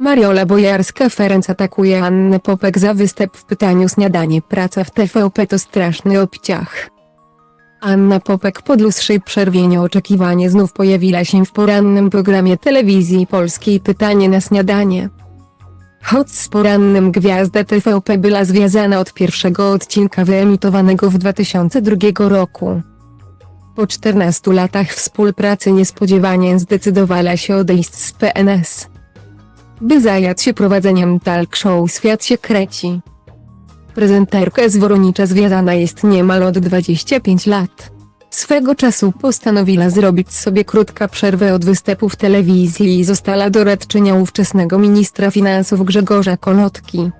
Mariola Bojarska-Ferenc atakuje Annę Popek za występ w pytaniu Śniadanie Praca w TVP to straszny obciach. Anna Popek po dłuższej przerwie nieoczekiwanie znów pojawiła się w porannym programie telewizji polskiej Pytanie na śniadanie. Choć z porannym gwiazda TVP była związana od pierwszego odcinka wyemitowanego w 2002 roku. Po 14 latach współpracy niespodziewanie zdecydowała się odejść z PNS. By zająć się prowadzeniem talk show Świat się kreci. Prezenterka z Woronicza związana jest niemal od 25 lat. Swego czasu postanowiła zrobić sobie krótka przerwę od występu w telewizji i została doradczynią ówczesnego ministra finansów Grzegorza Kolotki.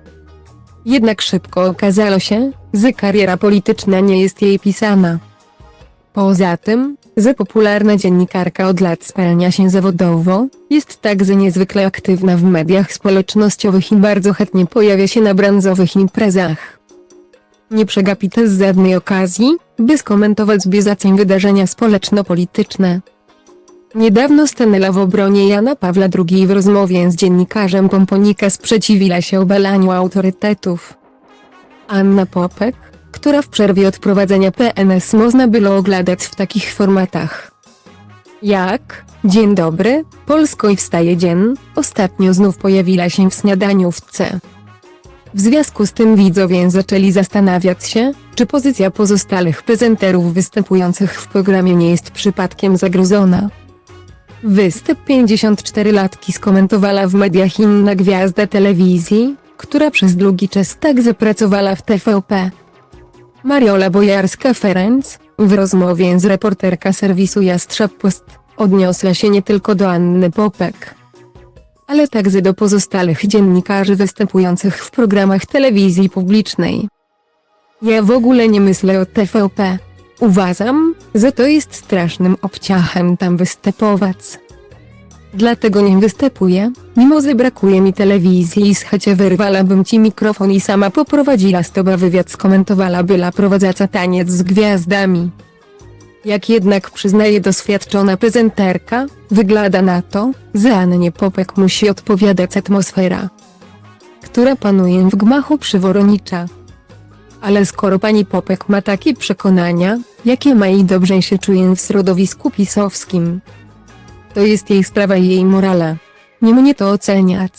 Jednak szybko okazało się, że kariera polityczna nie jest jej pisana. Poza tym, że popularna dziennikarka od lat spełnia się zawodowo, jest także niezwykle aktywna w mediach społecznościowych i bardzo chętnie pojawia się na branżowych imprezach. Nie przegapi też żadnej okazji, by skomentować bieżące wydarzenia społeczno-polityczne. Niedawno stanęła w obronie Jana Pawła II w rozmowie z dziennikarzem Pomponika sprzeciwiła się obalaniu autorytetów. Anna Popek, która w przerwie od prowadzenia PNS można było oglądać w takich formatach. Jak? Dzień dobry, Polsko i wstaje dzień, ostatnio znów pojawiła się w śniadaniówce. W związku z tym widzowie zaczęli zastanawiać się, czy pozycja pozostałych prezenterów występujących w programie nie jest przypadkiem zagrożona. Występ 54-latki skomentowała w mediach inna gwiazda telewizji, która przez długi czas także pracowała w TVP. Mariola Bojarska-Ferenc, w rozmowie z reporterka serwisu Jastrzęb Post, odniosła się nie tylko do Anny Popek, ale także do pozostałych dziennikarzy występujących w programach telewizji publicznej. Ja w ogóle nie myślę o TVP. Uważam, że to jest strasznym obciachem tam występować. Dlatego nie występuję, mimo że brakuje mi telewizji i z chęcią wyrwalabym ci mikrofon i sama poprowadziła z tobą wywiad skomentowała była prowadząca taniec z gwiazdami. Jak jednak przyznaje doświadczona prezenterka, wygląda na to, że Annie Popek musi odpowiadać atmosfera, która panuje w gmachu przyworonicza. Ale skoro pani Popek ma takie przekonania, jakie ma i dobrze się czuje w środowisku pisowskim, to jest jej sprawa i jej morale. Nie mnie to oceniać.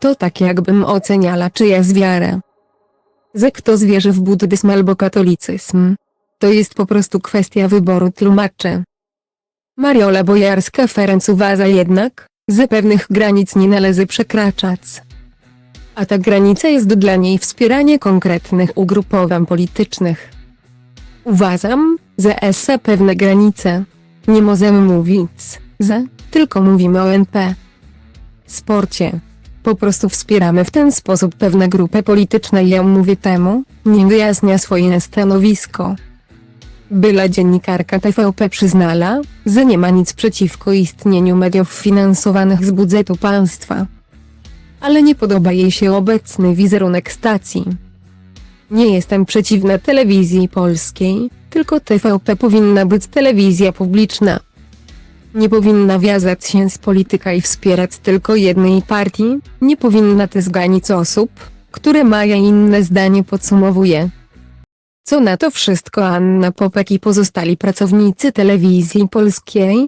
To tak jakbym oceniala czyjaś wiarę. Że kto zwierzy w buddyzm albo katolicyzm. To jest po prostu kwestia wyboru tłumaczy. Mariola Bojarska-Ferenc uważa jednak, że pewnych granic nie należy przekraczać. A ta granica jest dla niej wspieranie konkretnych ugrupowań politycznych. Uważam, że essa pewne granice. Nie możemy mówić, że tylko mówimy o NP. Sporcie. Po prostu wspieramy w ten sposób pewne grupy polityczne i ja mówię temu, nie wyjaśnia swoje stanowisko. Była dziennikarka TVP przyznala, że nie ma nic przeciwko istnieniu mediów finansowanych z budżetu państwa. Ale nie podoba jej się obecny wizerunek stacji. Nie jestem przeciwna telewizji polskiej, tylko TVP powinna być telewizja publiczna. Nie powinna wiązać się z polityka i wspierać tylko jednej partii, nie powinna też ganić osób, które mają inne zdanie podsumowuje. Co na to wszystko Anna Popek i pozostali pracownicy telewizji polskiej?